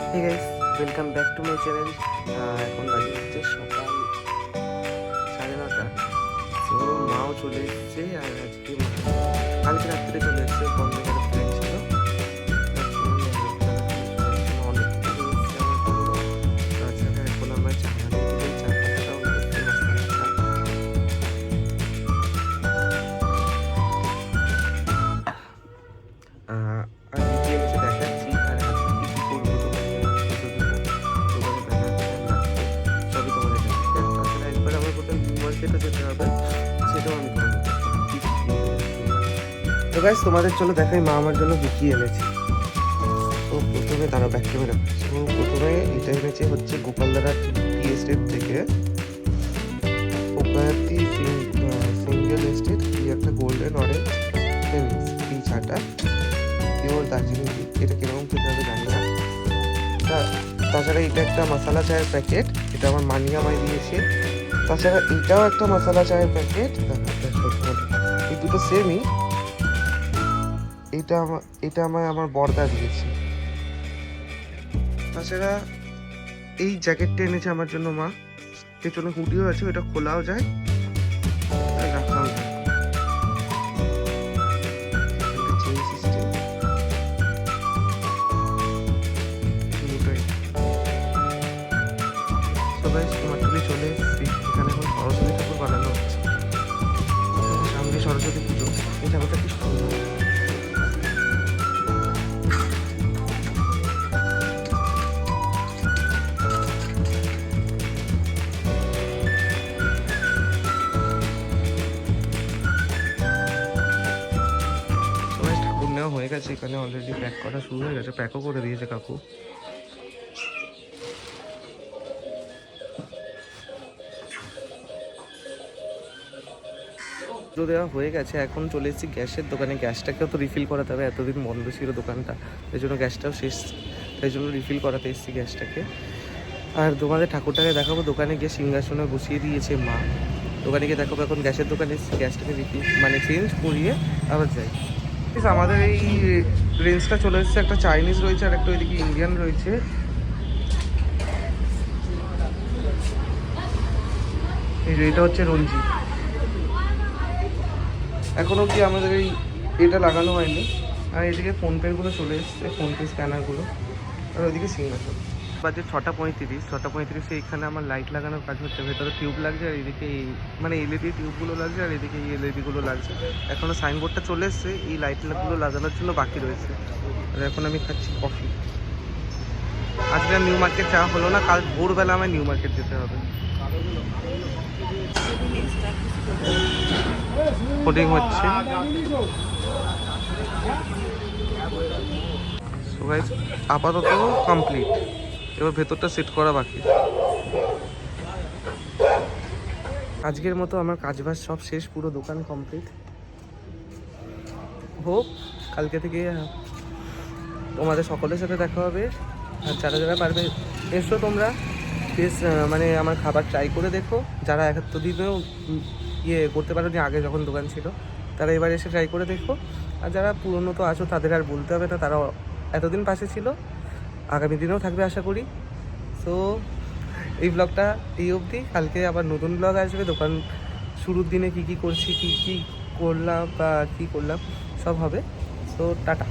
Hey guys welcome back to my channel এখন বাজে হচ্ছে সকাল সাড়ে নটা। তো মাও চলে এসেছে আর আজকে কালকে রাত্রে চলে এসেছে বন্ধ তো গাইস তোমাদের চলো দেখাই, মা আমার জন্য কি এনেছে। তো প্রথমে দাঁড়াও ব্যাক ক্যামেরা তো প্রথমে এটা এনেছে হচ্ছে গোপালদারা এস্টেট থেকে। ওকায়াতি সিঙ্গেল এস্টেট কি একটা গোল্ডেন অরেঞ্জ এই চাটা পিওর দার্জিলিং এটা কীরকম খেতে হবে জানি না। তাছাড়া এটা একটা মশলা চায়ের প্যাকেট এটা আমার মানিয়া আমায় দিয়েছে। তাছাড়া এটাও একটা মশলা চায়ের প্যাকেট এই দুটো সেমই এটা আমার এটা আমায় আমার বর্দা দিয়েছে। তাছাড়া এই জ্যাকেটটা এনেছে আমার জন্য মা। পেছনে হুডিও আছে, ওটা খোলাও যায়। রাখাও যায়। সবাই তোমার চলে সরস্বতী পুজো, এই ঠাকুরটা কি সুন্দর। হয়ে গেছে, এখানে অলরেডি প্যাক করা শুরু হয়ে গেছে প্যাকও করে দিয়েছে কাকু। পুজো দেওয়া হয়ে গেছে, এখন চলে এসেছি গ্যাসের দোকানে। গ্যাসটাকেও তো রিফিল করাতে হবে, এতদিন বন্ধ ছিল দোকানটা, তাই জন্য গ্যাসটাও শেষ, তাই জন্য রিফিল করাতে এসেছি গ্যাসটাকে। আর তোমাদের ঠাকুরটাকে দেখাবো, দোকানে গিয়ে সিংহাসনে বসিয়ে দিয়েছে মা। দোকানে গিয়ে দেখাবো, এখন গ্যাসের দোকানে গ্যাসটাকে রিফিল মানে চেঞ্জ করিয়ে আবার যাই। আমাদের এই রেঞ্জটা চলে এসেছে, একটা চাইনিজ রয়েছে আর একটা ওইদিকে ইন্ডিয়ান রয়েছে। এটা হচ্ছে রঞ্জি এখনও কি আমাদের এই এটা লাগানো হয়নি। আর এদিকে ফোনপেগুলো চলে এসছে ফোনপে স্ক্যানারগুলো আর ওইদিকে সিংহাসন বাজে ছটা পঁয়ত্রিশ, ছটা পঁয়ত্রিশে এখানে আমার লাইট লাগানোর কাজ হচ্ছে, ভেতরে টিউব লাগছে আর এদিকে এই মানে এলইডি টিউবগুলো লাগছে আর এদিকে এই এলইডিগুলো লাগছে। এখনও সাইনবোর্ডটা চলে এসছে, এই লাইটগুলো লাগানোর জন্য বাকি রয়েছে। আর এখন আমি খাচ্ছি কফি আজকে নিউ মার্কেট যাওয়া হলো না, কাল ভোরবেলা আমায় নিউ মার্কেট যেতে হবে। কোডিং হচ্ছে। আপাতত কমপ্লিট এবার ভেতরটা সেট করা বাকি। আজকের মতো আমার কাজবাজ সব শেষ পুরো দোকান কমপ্লিট হোক কালকে থেকে তোমাদের সকলের সাথে দেখা হবে। আর যারা যারা পারবে এসো তোমরা। বেশ মানে আমার খাবার ট্রাই করে দেখো। যারা এতদিনেও উম, ইয়ে করতে পারো যে আগে যখন দোকান ছিল। তারা এবার এসে ট্রাই করে দেখো। আর যারা পুরনো তো আছো, তাদের আর বলতে হবে না, তারা এতদিন পাশে ছিল। আগামী দিনেও থাকবে আশা করি। সো এই ব্লগটা এই অবধি। কালকে আবার নতুন ব্লগ আসবে। দোকান শুরুর দিনে কি কি করছি, কি কি করলাম বা কি করলাম, সব হবে। So tata.